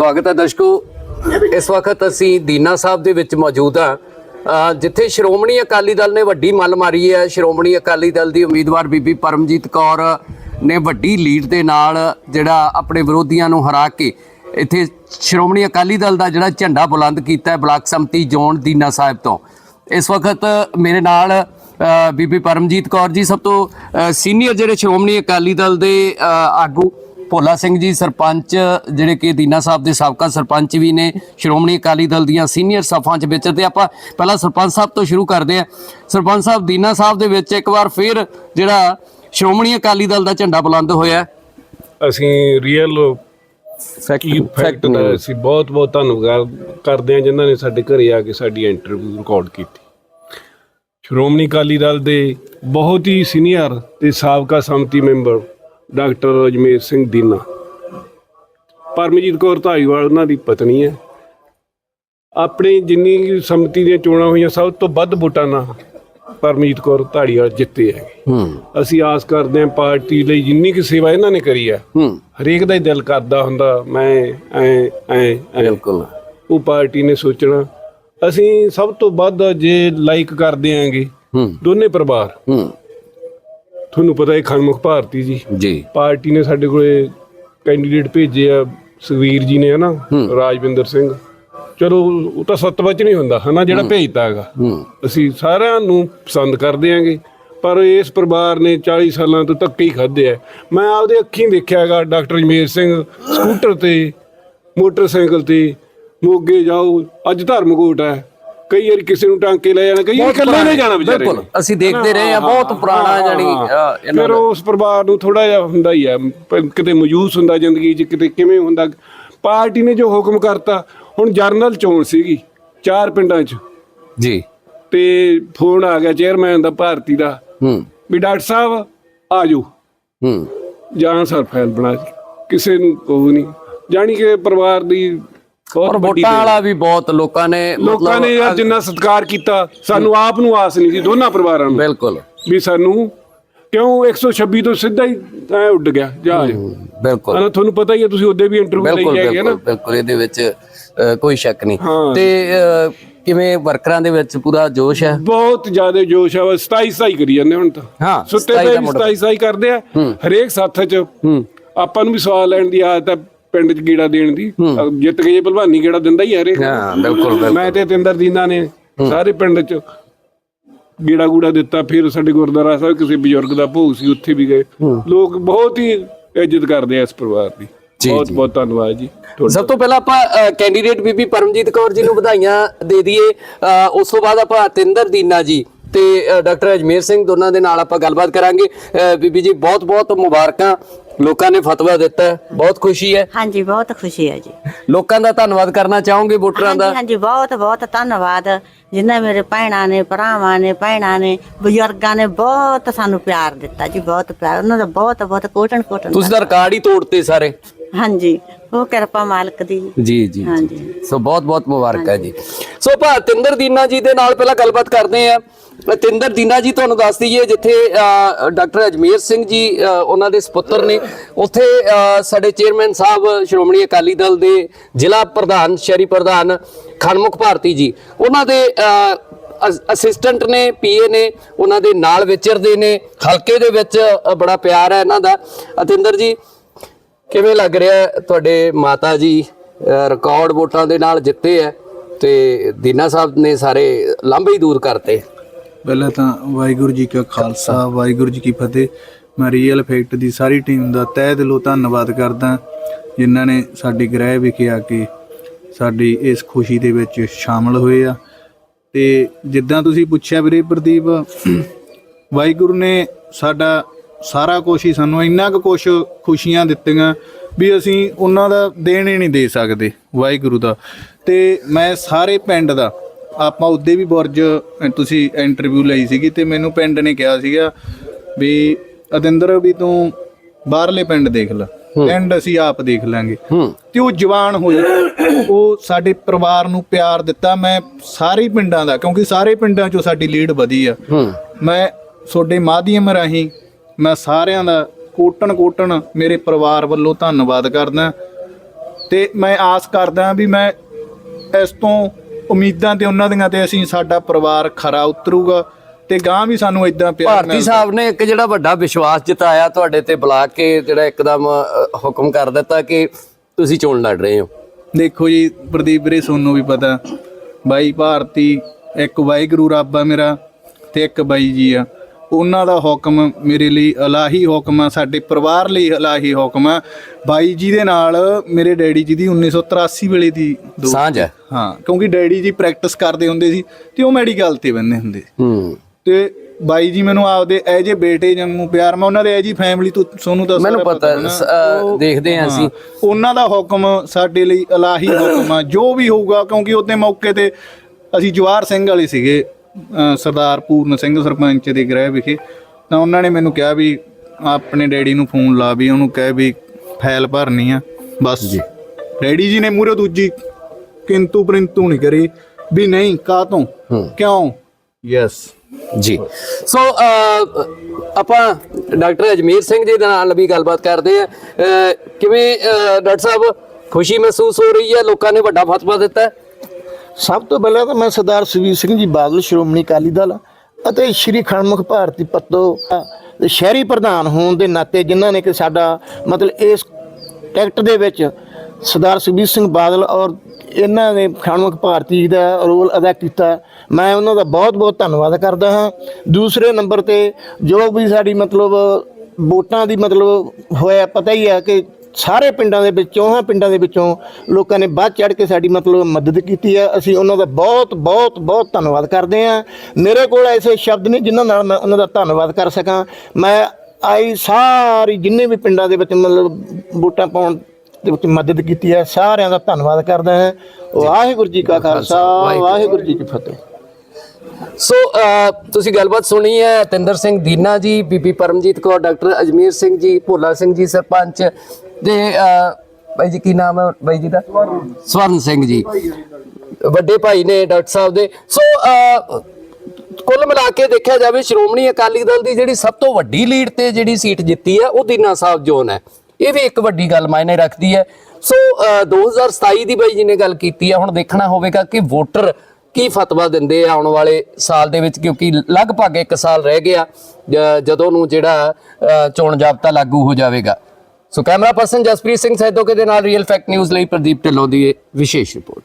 ਸਵਾਗਤ ਹੈ ਦਰਸ਼ਕੋ। ਇਸ ਵਕਤ ਅਸੀਂ ਦੀਨਾ ਸਾਹਿਬ ਦੇ ਵਿੱਚ ਮੌਜੂਦ ਹਾਂ। ਜਿੱਥੇ ਸ਼੍ਰੋਮਣੀ ਅਕਾਲੀ ਦਲ ਨੇ ਵੱਡੀ ਮੱਲ ਮਾਰੀ ਹੈ। ਸ਼੍ਰੋਮਣੀ ਅਕਾਲੀ ਦਲ ਦੀ ਉਮੀਦਵਾਰ ਬੀਬੀ ਪਰਮਜੀਤ ਕੌਰ ਨੇ ਵੱਡੀ ਲੀਡ ਦੇ ਨਾਲ ਜਿਹੜਾ ਆਪਣੇ ਵਿਰੋਧੀਆਂ ਨੂੰ ਹਰਾ ਕੇ ਇੱਥੇ ਸ਼੍ਰੋਮਣੀ ਅਕਾਲੀ ਦਲ ਦਾ ਜਿਹੜਾ ਝੰਡਾ ਬੁਲੰਦ ਕੀਤਾ ਹੈ ਬਲਾਕ ਸੰਮਤੀ ਜ਼ੋਨ ਦੀਨਾ ਸਾਹਿਬ ਤੋਂ। ਇਸ ਵਕਤ ਮੇਰੇ ਨਾਲ ਬੀਬੀ ਪਰਮਜੀਤ ਕੌਰ ਜੀ ਸਭ ਤੋਂ ਸੀਨੀਅਰ ਜਿਹੜੇ ਸ਼੍ਰੋਮਣੀ ਅਕਾਲੀ ਦਲ ਦੇ ਆਗੂ ਭੋਲਾ ਸਿੰਘ ਜੀ ਸਰਪੰਚ ਜਿਹੜੇ ਕਿ ਦੀਨਾ ਸਾਹਿਬ ਦੇ ਸਾਬਕਾ ਸਰਪੰਚ ਵੀ ਨੇ ਸ਼੍ਰੋਮਣੀ ਅਕਾਲੀ ਦਲ ਦੀਆਂ ਸੀਨੀਅਰ ਸਫਾਂ 'ਚ ਵਿਚਰਦੇ ਆਪਾਂ ਪਹਿਲਾਂ ਸਰਪੰਚ ਸਾਹਿਬ ਤੋਂ ਸ਼ੁਰੂ ਕਰਦੇ ਆ ਸਰਪੰਚ ਸਾਹਿਬ ਦੀਨਾ ਸਾਹਿਬ ਦੇ ਵਿੱਚ ਇੱਕ ਵਾਰ ਫਿਰ ਜਿਹੜਾ ਸ਼੍ਰੋਮਣੀ ਅਕਾਲੀ ਦਲ ਦਾ ਝੰਡਾ ਬੁਲੰਦ ਹੋਇਆ ਅਸੀਂ ਰੀਅਲ ਫੈਕਟ ਦਾ ਅਸੀਂ ਬਹੁਤ ਬਹੁਤ ਧੰਨਵਾਦ ਕਰਦੇ ਹਾਂ ਜਿਨ੍ਹਾਂ ਨੇ ਸਾਡੇ ਘਰੇ ਆ ਕੇ ਸਾਡੀ ਇੰਟਰਵਿਊ ਰਿਕਾਰਡ ਕੀਤੀ। ਸ਼੍ਰੋਮਣੀ ਅਕਾਲੀ ਦਲ ਦੇ ਬਹੁਤ ਹੀ ਸੀਨੀਅਰ ਤੇ ਸਾਬਕਾ ਸੰਮਤੀ ਮੈਂਬਰ ਡਾਕਟਰ ਅਜਮੇਰ ਸਿੰਘ ਦੀਨਾ। ਪਰਮਜੀਤ ਕੌਰ ਧਾਰੀਵਾਲ ਉਹਨਾਂ ਦੀ ਪਤਨੀ ਹੈ। ਆਪਣੀ ਜਿੰਨੀ ਸੰਮਤੀ ਦੀਆਂ ਚੋਣਾਂ ਹੋਈਆਂ ਸਭ ਤੋਂ ਵੱਧ ਵੋਟਾਂ ਨਾਲ ਪਰਮਜੀਤ ਕੌਰ ਧਾਰੀਵਾਲ ਜਿੱਤੇ ਹੈ ਹੂੰ। ਅਸੀਂ ਆਸ ਕਰਦੇ ਹਾਂ ਪਾਰਟੀ ਲਈ ਜਿੰਨੀ ਕੁ ਸੇਵਾ ਇਹਨਾਂ ਨੇ ਕਰੀ ਹੈ ਹੂੰ। ਹਰੇਕ ਦਾ ਹੀ ਦਿਲ ਕਰਦਾ ਹੁੰਦਾ ਮੈਂ ਐ ਐ ਬਿਲਕੁਲ। ਉਹ ਪਾਰਟੀ ਨੇ ਸੋਚਣਾ। ਅਸੀਂ ਸਭ ਤੋਂ ਵੱਧ ਜੇ ਲਾਈਕ ਕਰਦੇ ਆਂਗੇ ਦੋਨੇ ਪਰਿਵਾਰ। ਤੁਹਾਨੂੰ ਪਤਾ ਹੈ ਖਨਮੁਖ ਭਾਰਤੀ ਜੀ। ਜੀ। ਪਾਰਟੀ ਨੇ ਸਾਡੇ ਕੋਲੇ ਕੈਂਡੀਡੇਟ ਭੇਜੇ ਆ ਸੁਖਵੀਰ ਜੀ ਨੇ ਹਨਾ ਰਾਜਵਿੰਦਰ ਸਿੰਘ। ਚਲੋ ਉਹ ਤਾਂ ਸੱਤ ਵਿੱਚ ਨਹੀਂ ਹੁੰਦਾ ਹਨਾ ਜਿਹੜਾ ਭੇਜਤਾ ਹੈਗਾ। ਅਸੀਂ ਸਾਰਿਆਂ ਨੂੰ ਪਸੰਦ ਕਰਦੇ ਆਂਗੇ ਪਰ ਇਸ ਪਰਿਵਾਰ ਨੇ 40 ਸਾਲਾਂ ਤੋਂ ਧੱਕੇ ਹੀ ਖਾਦੇ ਆ। ਮੈਂ ਆਪਦੇ ਅੱਖੀਂ ਦੇਖਿਆਗਾ ਡਾਕਟਰ ਜਮੇਰ ਸਿੰਘ ਸਕੂਟਰ ਤੇ ਮੋਟਰਸਾਈਕਲ ਤੇ ਮੋਗੇ ਜਾਓ ਅੱਜ ਧਰਮਕੋਟ ਹੈ। ਕਈ ਵਾਰੀ ਕਿਸੇ ਨੂੰ ਟਾਂਕੇ ਲੈ ਜਾਣਾ ਕਈ ਵਾਰੀ ਇਕੱਲੇ ਨੇ ਜਾਣਾ ਵਿਚਾਰੇ ਬਿਲਕੁਲ ਅਸੀਂ ਦੇਖਦੇ ਰਹੇ ਆ ਬਹੁਤ ਪੁਰਾਣਾ ਜਾਨੀ ਇਹਨਾਂ ਫਿਰ ਉਸ ਪਰਿਵਾਰ ਨੂੰ ਥੋੜਾ ਜਿਹਾ ਹੁੰਦਾ ਹੀ ਆ ਕਿਤੇ ਮਯੂਸ ਹੁੰਦਾ ਜ਼ਿੰਦਗੀ 'ਚ ਕਿਤੇ ਕਿਵੇਂ ਹੁੰਦਾ। ਪਾਰਟੀ ਨੇ ਜੋ ਹੁਕਮ ਕਰਤਾ ਹੁਣ ਜਰਨਲ ਚੋਣ ਸੀਗੀ ਚਾਰ ਪਿੰਡਾਂ 'ਚ। ਜੀ। ਤੇ ਫੋਨ ਆ ਗਿਆ ਚੇਅਰਮੈਨ ਦਾ ਭਾਰਤੀ ਦਾ। ਹੂੰ। ਵੀ ਡਾਕਟਰ ਸਾਹਿਬ ਆ ਜਾਓ। ਹੂੰ। ਜਾਂ ਸਰ ਫਾਈਲ ਬਣਾ ਕਿਸੇ ਨੂੰ ਕੋਈ ਨਹੀਂ। ਜਾਣੀ ਕਿ ਪਰਿਵਾਰ ਦੀ ਔਰ ਵੋਟਾਂ ਵਾਲਾ ਵੀ ਬਹੁਤ ਲੋਕਾਂ ਨੇ ਲੋਕਾਂ ਨੇ ਯਾਰ ਜਿੰਨਾ ਸਤਿਕਾਰ ਕੀਤਾ ਸਾਨੂੰ ਆਪ ਨੂੰ ਆਸ ਨਹੀਂ ਸੀ ਦੋਨਾਂ ਪਰਿਵਾਰਾਂ ਨੂੰ। ਬਿਲਕੁਲ। ਵੀ ਸਾਨੂੰ ਕਿਉਂ 126 ਤੋਂ ਸਿੱਧਾ ਹੀ ਐ ਉੱਡ ਗਿਆ ਜਹਾਜ਼ ਬਿਲਕੁਲ। ਹਨਾ ਤੁਹਾਨੂੰ ਪਤਾ ਹੀ ਹੈ ਤੁਸੀਂ ਉਹਦੇ ਵੀ ਇੰਟਰਵਿਊ ਲਈ ਬਿਲਕੁਲ ਜਾਏਗੇ ਨਾ। ਬਿਲਕੁਲ ਇਹਦੇ ਵਿੱਚ ਕੋਈ ਸ਼ੱਕ ਨਹੀਂ। ਹਾਂ। ਤੇ ਕਿਵੇਂ ਵਰਕਰਾਂ ਦੇ ਵਿੱਚ ਪੂਰਾ ਜੋਸ਼ ਹੈ? ਬਹੁਤ ਜ਼ਿਆਦਾ ਜੋਸ਼ ਆ 27 27 ਕਰੀ ਜਾਂਦੇ ਹੁਣ ਤਾਂ। ਹਾਂ, ਸੁੱਤੇ 27 ਪਏ ਦਾ ਵੀ ਮੁੰਡਾ। 27 27 ਕਰਦੇ ਆ ਹਰੇਕ ਸਾਥ ਚ ਹੂੰ। ਆਪਾਂ ਨੂੰ ਵੀ ਸਵਾਲ ਲੈਣ ਦੀ ਆਦਤ ਹੈ ਪਿੰਡ ਚ ਗੀੜਾ ਦੇਣ ਦੀ। ਅਹ ਜਿੱਤ ਕੇ ਜੇ ਭਲਵਾਨੀ ਗੀੜਾ ਦਿੰਦਾ ਹੀ ਆ ਹਰੇਕ ਹਾਂ ਬਿਲਕੁਲ ਬਿਲਕੁਲ। ਮੈਂ ਤੇ ਤਿੰਦਰ ਦੀਨਾ ਨੇ ਸਾਰੇ ਪਿੰਡ ਚ ਗੀੜਾ ਗੂੜਾ ਦਿੱਤਾ। ਫਿਰ ਸਾਡੇ ਗੁਰਦੁਆਰਾ ਸਾਹਿਬ ਕਿਸੇ ਬਜ਼ੁਰਗ ਦਾ ਭੋਗ ਸੀ ਉੱਥੇ ਵੀ ਗਏ। ਲੋਕ ਬਹੁਤ ਹੀ ਇੱਜ਼ਤ ਕਰਦੇ ਆ ਇਸ ਪਰਿਵਾਰ ਦੀ। ਜੀ, ਬਹੁਤ। ਬਹੁਤ ਧੰਨਵਾਦ ਜੀ। ਤੁਹਾਡਾ। ਸਭ ਤੋਂ ਪਹਿਲਾਂ ਆਪਾਂ ਕੈਂਡੀਡੇਟ ਬੀਬੀ ਪਰਮਜੀਤ ਕੌਰ ਜੀ ਨੂੰ ਵਧਾਈਆਂ ਦੇ ਦਈਏ। ਅ, ਉਸ ਤੋਂ ਬਾਅਦ ਆਪਾਂ ਤਿੰਦਰ ਦੀਨਾ ਜੀ ਤੇ ਅ, ਡਾਕਟਰ ਅਜਮੇਰ ਸਿੰਘ ਦੋਨਾਂ ਦੇ ਨਾਲ ਆਪਾਂ ਗੱਲਬਾਤ ਕਰਾਂਗੇ। ਅ, ਬੀਬੀ ਜੀ ਬਹੁਤ ਬਹੁਤ ਮੁਬਾਰਕਾਂ। ਲੋਕਾਂ ਨੇ ਫਤਵਾ ਦਿੱਤਾ ਹੈ, ਬਹੁਤ ਖੁਸ਼ੀ ਹੈ। ਹਾਂਜੀ ਬਹੁਤ ਖੁਸ਼ੀ ਹੈ ਜੀ। ਲੋਕਾਂ ਦਾ ਧੰਨਵਾਦ ਕਰਨਾ ਚਾਹੋਗੇ ਵੋਟਰਾਂ ਦਾ? ਹਾਂਜੀ ਹਾਂਜੀ ਬਹੁਤ ਬਹੁਤ ਧੰਨਵਾਦ। ਜਿਨ੍ਹਾਂ ਮੇਰੇ ਭੈਣਾਂ ਨੇ ਭਰਾਵਾਂ ਨੇ ਭੈਣਾਂ ਨੇ ਬਜ਼ੁਰਗਾਂ ਨੇ ਬਹੁਤ ਸਾਨੂੰ ਪਿਆਰ ਦਿੱਤਾ ਜੀ ਬਹੁਤ ਪਿਆਰ। ਉਹਨਾਂ ਦਾ ਬਹੁਤ ਬਹੁਤ ਕੋਟਣ ਕੋਟਣ ਤੁਸੀਂ ਤਾਂ ਰਿਕਾਰਡ ਹੀ ਤੋੜਤੇ ਸਾਰੇ। ਹਾਂਜੀ ਉਹ ਕਿਰਪਾ ਮਾਲਕ ਦੀ। ਜੀ। ਜੀ ਜੀ। ਹਾਂਜੀ। ਸੋ ਬਹੁਤ ਬਹੁਤ ਮੁਬਾਰਕਾਂ ਜੀ। ਸੋ ਭਾ ਤਿੰਦਰ ਦੀਨਾ ਜੀ ਦੇ ਨਾਲ ਪਹਿਲਾਂ ਗੱਲਬਾਤ ਕਰਦੇ ਆ ਤਿੰਦਰ ਦੀਨਾ ਜੀ ਤੁਹਾਨੂੰ ਦੱਸ ਦਈਏ, ਜਿੱਥੇ ਡਾਕਟਰ ਅਜਮੇਰ ਸਿੰਘ ਜੀ ਉਹਨਾਂ ਦੇ ਸੁਪੁੱਤਰ ਨੇ, ਉੱਥੇ ਸਾਡੇ ਚੇਅਰਮੈਨ ਸਾਹਿਬ ਸ਼੍ਰੋਮਣੀ ਅਕਾਲੀ ਦਲ ਦੇ ਜ਼ਿਲ੍ਹਾ ਪ੍ਰਧਾਨ, ਸ਼ਹਿਰੀ ਪ੍ਰਧਾਨ ਖਨਮੁਖ ਭਾਰਤੀ ਜੀ, ਉਹਨਾਂ ਦੇ ਅਸਿਸਟੈਂਟ ਨੇ, ਪੀਏ ਨੇ, ਉਹਨਾਂ ਦੇ ਨਾਲ ਵਿਚਰਦੇ ਨੇ, ਹਲਕੇ ਦੇ ਵਿੱਚ ਬੜਾ ਪਿਆਰ ਹੈ ਇਹਨਾਂ ਦਾ। ਅਤਿੰਦਰ ਜੀ, ਕਿਵੇਂ ਲੱਗ ਰਿਹਾ ਤੁਹਾਡੇ ਮਾਤਾ ਜੀ ਰਿਕਾਰਡ ਵੋਟਾਂ ਦੇ ਨਾਲ ਜਿੱਤੇ ਹੈ ਤੇ ਦੀਨਾ ਸਾਹਿਬ ਨੇ ਸਾਰੇ ਲਾਂਭੇ ਹੀ ਦੂਰ ਕਰਤੇ? ਪਹਿਲਾਂ ਤਾਂ ਵਾਹਿਗੁਰੂ ਜੀ ਕਾ ਖਾਲਸਾ, ਵਾਹਿਗੁਰੂ ਜੀ ਕੀ ਫਤਿਹ। ਮੈਂ ਰੀਅਲ ਇਫੈਕਟ ਦੀ ਸਾਰੀ ਟੀਮ ਦਾ ਤਹਿ ਦਿਲੋਂ ਧੰਨਵਾਦ ਕਰਦਾ ਜਿਨ੍ਹਾਂ ਨੇ ਸਾਡੇ ਗ੍ਰਹਿ ਵਿਖੇ ਆ ਕੇ ਸਾਡੀ ਇਸ ਖੁਸ਼ੀ ਦੇ ਵਿੱਚ ਸ਼ਾਮਲ ਹੋਏ ਆ। ਤੇ ਜਿੱਦਾਂ ਤੁਸੀਂ ਪੁੱਛਿਆ ਵੀਰੇ ਪ੍ਰਦੀਪ, ਵਾਹਿਗੁਰੂ ਨੇ ਸਾਡਾ ਸਾਰਾ ਕੁਝ ਹੀ ਸਾਨੂੰ ਇੰਨਾ ਕੁ ਕੁਝ ਖੁਸ਼ੀਆਂ ਦਿੱਤੀਆਂ ਵੀ ਅਸੀਂ ਉਹਨਾਂ ਦਾ ਦੇਣ ਹੀ ਨਹੀਂ ਦੇ ਸਕਦੇ ਵਾਹਿਗੁਰੂ ਦਾ। ਤੇ ਮੈਂ ਸਾਰੇ ਪਿੰਡ ਦਾ ਆਪਾਂ ਉਹਦੇ ਵੀ ਬੁਰਜ ਤੁਸੀਂ ਇੰਟਰਵਿਊ ਲਈ ਸੀਗੀ ਤੇ ਮੈਨੂੰ ਪਿੰਡ ਨੇ ਕਿਹਾ ਸੀਗਾ ਵੀ ਅਦਿੰਦਰ ਵੀ ਤੂੰ ਬਾਹਰਲੇ ਪਿੰਡ ਦੇਖ ਲੈ ਪਿੰਡ ਅਸੀਂ ਆਪ ਦੇਖ ਲਾਂਗੇ। ਤੇ ਉਹ ਜਵਾਨ ਹੋਏ ਉਹ ਸਾਡੇ ਪਰਿਵਾਰ ਨੂੰ ਪਿਆਰ ਦਿੱਤਾ ਮੈਂ ਸਾਰੇ ਪਿੰਡਾਂ ਦਾ ਕਿਉਂਕਿ ਸਾਰੇ ਪਿੰਡਾਂ 'ਚੋਂ ਸਾਡੀ ਲੀਡ ਵਧੀ ਆ। ਮੈਂ ਤੁਹਾਡੇ ਮਾਧਿਅਮ ਰਾਹੀਂ ਮੈਂ ਸਾਰਿਆਂ ਦਾ ਕੋਟਣ ਕੋਟਣ ਮੇਰੇ ਪਰਿਵਾਰ ਵੱਲੋਂ ਧੰਨਵਾਦ ਕਰਦਾ। ਤੇ ਮੈਂ ਆਸ ਕਰਦਾ ਵੀ ਮੈਂ ਇਸ ਤੋਂ ਉਮੀਦਾਂ ਤੇ ਉਹਨਾਂ ਦੀਆਂ ਤੇ ਅਸੀਂ ਸਾਡਾ ਪਰਿਵਾਰ ਖਰਾ ਉਤਰੂਗਾ ਤੇ ਗਾਂ ਵੀ ਸਾਨੂੰ ਇਦਾਂ ਪਿਆਰ ਭਾਰਤੀ ਮਿਲਦਾ। ਸਾਹਿਬ ਨੇ ਇੱਕ ਜਿਹੜਾ ਵੱਡਾ ਵਿਸ਼ਵਾਸ ਜਤਾਇਆ ਤੁਹਾਡੇ ਤੇ ਬੁਲਾ ਕੇ ਜਿਹੜਾ ਇੱਕਦਮ ਹੁਕਮ ਕਰ ਦਿੱਤਾ ਕਿ ਤੁਸੀਂ ਚੋਣ ਲੜ ਰਹੇ ਹੋ। ਦੇਖੋ ਜੀ ਪ੍ਰਦੀਪ ਵੀਰੇ ਸੋਨੂੰ ਵੀ ਪਤਾ ਬਾਈ ਭਾਰਤੀ ਇੱਕ ਵਾਹਿਗੁਰੂ ਰੱਬ ਆ ਮੇਰਾ ਤੇ ਇੱਕ ਬਾਈ ਜੀ ਆ। ਉਹਨਾਂ ਦਾ ਹੁਕਮ ਮੇਰੇ ਲਈ ਇਲਾਹੀ ਹੁਕਮ ਆ ਸਾਡੇ ਪਰਿਵਾਰ ਲਈ ਇਲਾਹੀ ਹੁਕਮ ਆ। ਬਾਈ ਜੀ ਦੇ ਨਾਲ ਮੇਰੇ ਡੈਡੀ ਜੀ ਦੀ 1983 ਵੇਲੇ ਦੀ ਸਾਂਝ ਹੈ ਹਾਂ ਕਿਉਂਕਿ ਡੈਡੀ ਜੀ ਪ੍ਰੈਕਟਿਸ ਕਰਦੇ ਹੁੰਦੇ ਸੀ ਤੇ ਉਹ ਮੈਡੀਕਲ ਤੇ ਬੰਦੇ ਹੁੰਦੇ। ਸੀ ਹੂੰ। ਤੇ ਬਾਈ ਜੀ ਮੈਨੂੰ ਆਪਦੇ ਐ ਜੇ ਬੇਟੇ ਵਾਂਗੂ ਪਿਆਰ ਮੈਂ ਉਹਨਾਂ ਦੇ ਐ ਜੀ ਫੈਮਿਲੀ ਤੋਂ ਸੋਨੂੰ ਤਾਂ ਮੈਨੂੰ ਪਤਾ। ਸ- ਅ, ਦੇਖਦੇ ਹਾਂ ਅਸੀਂ। ਉਹਨਾਂ ਦਾ ਹੁਕਮ ਸਾਡੇ ਲਈ ਇਲਾਹੀ ਹੁਕਮ ਆ। ਜੋ ਵੀ ਹੋਊਗਾ ਕਿਉਂਕਿ ਉਹਦੇ ਮੌਕੇ ਤੇ ਅਸੀਂ ਜਵਾਰ ਸਿੰਘ ਵਾਲੇ ਸੀਗੇ। ਅ, ਸਰਦਾਰ ਪੂਰਨ ਸਿੰਘ ਸਰਪੰਚ ਦੇ ਗ੍ਰਹਿ ਵਿਖੇ ਤਾਂ ਉਹਨਾਂ ਨੇ ਮੈਨੂੰ ਕਿਹਾ ਵੀ ਆਪਣੇ ਡੈਡੀ ਨੂੰ ਫੋਨ ਲਾ ਵੀ ਉਹਨੂੰ ਕਹਿ ਵੀ ਫਾਈਲ ਭਰਨੀ ਆ ਬਸ। ਜੀ। ਡੈਡੀ ਜੀ ਨੇ ਮੂਰੇ ਦੂਜੀ ਕਿੰਤੂ ਪਰੰਤੂ ਨਹੀਂ ਕਰੀ ਵੀ ਨਹੀਂ ਕਾਹ ਤੋਂ? ਕਿਉਂ? ਯੈਸ ਜੀ। ਸੋ ਆਪਾਂ ਡਾਕਟਰ ਅਜਮੇਰ ਸਿੰਘ ਜੀ ਦੇ ਨਾਲ ਵੀ ਗੱਲਬਾਤ ਕਰਦੇ ਆ ਕਿਵੇਂ ਅ, ਡਾਕਟਰ ਸਾਹਿਬ ਖੁਸ਼ੀ ਮਹਿਸੂਸ ਹੋ ਰਹੀ ਹੈ? ਲੋਕਾਂ ਨੇ ਵੱਡਾ ਫਤਵਾ ਦਿੱਤਾ ਹੈ? ਸਭ ਤੋਂ ਪਹਿਲਾਂ ਤਾਂ ਮੈਂ ਸਰਦਾਰ ਸੁਖਬੀਰ ਸਿੰਘ ਜੀ ਬਾਦਲ, ਸ਼੍ਰੋਮਣੀ ਅਕਾਲੀ ਦਲ ਅਤੇ ਸ਼੍ਰੀ ਖਣਮੁਖ ਭਾਰਤੀ ਪੱਤੋ ਸ਼ਹਿਰੀ ਪ੍ਰਧਾਨ ਹੋਣ ਦੇ ਨਾਤੇ ਜਿਨ੍ਹਾਂ ਨੇ ਕਿ ਸਾਡਾ ਮਤਲਬ ਇਸ ਟੈਕਟ ਦੇ ਵਿੱਚ ਸਰਦਾਰ ਸੁਖਬੀਰ ਸਿੰਘ ਬਾਦਲ ਔਰ ਇਹਨਾਂ ਨੇ ਖਣਮੁਖ ਭਾਰਤੀ ਦਾ ਰੋਲ ਅਦਾ ਕੀਤਾ। ਮੈਂ ਉਹਨਾਂ ਦਾ ਬਹੁਤ ਬਹੁਤ ਧੰਨਵਾਦ ਕਰਦਾ ਹਾਂ। ਦੂਸਰੇ ਨੰਬਰ ਤੇ ਜੋ ਵੀ ਸਾਡੀ ਮਤਲਬ ਵੋਟਾਂ ਦੀ ਮਤਲਬ ਹੋਇਆ, ਪਤਾ ਹੀ ਹੈ ਕਿ ਸਾਰੇ ਪਿੰਡਾਂ ਦੇ ਵਿੱਚੋਂ ਹਾਂ ਪਿੰਡਾਂ ਦੇ ਵਿੱਚੋਂ ਲੋਕਾਂ ਨੇ ਵੱਧ ਚੜ ਕੇ ਸਾਡੀ ਮਤਲਬ ਮਦਦ ਕੀਤੀ ਹੈ ਅਸੀਂ ਉਹਨਾਂ ਦਾ ਬਹੁਤ ਬਹੁਤ ਬਹੁਤ ਧੰਨਵਾਦ ਕਰਦੇ ਹਾਂ। ਮੇਰੇ ਕੋਲ ਐਸੇ ਸ਼ਬਦ ਨਹੀਂ ਜਿਨ੍ਹਾਂ ਨਾਲ ਮੈਂ ਉਹਨਾਂ ਦਾ ਧੰਨਵਾਦ ਕਰ ਸਕਾਂ। ਮੈਂ ਆਈ ਸਾਰੀ ਜਿੰਨੇ ਵੀ ਪਿੰਡਾਂ ਦੇ ਵਿੱਚ ਮਤਲਬ ਵੋਟਾਂ ਪਾਉਣ ਦੇ ਵਿੱਚ ਮਦਦ ਕੀਤੀ ਹੈ ਸਾਰਿਆਂ ਦਾ ਧੰਨਵਾਦ ਕਰਦਾ ਹਾਂ। ਵਾਹਿਗੁਰੂ ਜੀ ਕਾ ਖਾਲਸਾ ਵਾਹਿਗੁਰੂ ਜੀ ਕੀ ਫਤਿਹ। ਸੋ ਤੁਸੀਂ ਗੱਲਬਾਤ ਸੁਣੀ ਹੈ ਤਿੰਦਰ ਸਿੰਘ ਦੀਨਾ ਜੀ ਬੀਬੀ ਪਰਮਜੀਤ ਕੌਰ ਡਾਕਟਰ ਅਜਮੇਰ ਸਿੰਘ ਜੀ ਭੋਲਾ ਸਿੰਘ ਜੀ ਸਰਪੰਚ ਤੇ ਬਾਈ ਜੀ ਕੀ ਨਾਮ ਹੈ ਬਾਈ ਜੀ ਦਾ? ਸਵਰਨ ਸਿੰਘ ਜੀ। ਵੱਡੇ ਭਾਈ ਨੇ ਡਾਕਟਰ ਸਾਹਿਬ ਦੇ। ਸੋ ਕੁੱਲ ਮਿਲਾ ਕੇ ਦੇਖਿਆ ਜਾਵੇ ਸ਼੍ਰੋਮਣੀ ਅਕਾਲੀ ਦਲ ਦੀ ਜਿਹੜੀ ਸਭ ਤੋਂ ਵੱਡੀ ਲੀਡ ਤੇ ਜਿਹੜੀ ਸੀਟ ਜਿੱਤੀ ਹੈ ਉਹ ਦੀਨਾ ਸਾਹਿਬ ਜ਼ੋਨ ਹੈ। ਇਹ ਵੀ ਇੱਕ ਵੱਡੀ ਗੱਲ ਮਾਇਨੇ ਰੱਖਦੀ ਹੈ। ਸੋ ਅ, 2027 ਦੀ ਬਾਈ ਜੀ ਨੇ ਗੱਲ ਕੀਤੀ ਹੈ। ਹੁਣ ਦੇਖਣਾ ਹੋਵੇਗਾ ਕਿ ਵੋਟਰ ਕੀ ਫਤਵਾ ਦਿੰਦੇ ਆ ਆਉਣ ਵਾਲੇ ਸਾਲ ਦੇ ਵਿੱਚ ਕਿਉਂਕਿ ਲਗਭਗ 1 ਸਾਲ ਰਹਿ ਗਿਆ ਜਦੋਂ ਨੂੰ ਜਿਹੜਾ ਚੋਣ ਜਾਬਤਾ ਲਾਗੂ ਹੋ ਜਾਵੇਗਾ। So camera person Jaspreet Singh Saidoke ਦੇ ਨਾਲ ਰੀਅਲ ਫੈਕਟ ਨਿਊਜ਼ ਲਈ ਪ੍ਰਦੀਪ ਢਿੱਲੋਂ ਦੀ ਵਿਸ਼ੇਸ਼ ਰਿਪੋਰਟ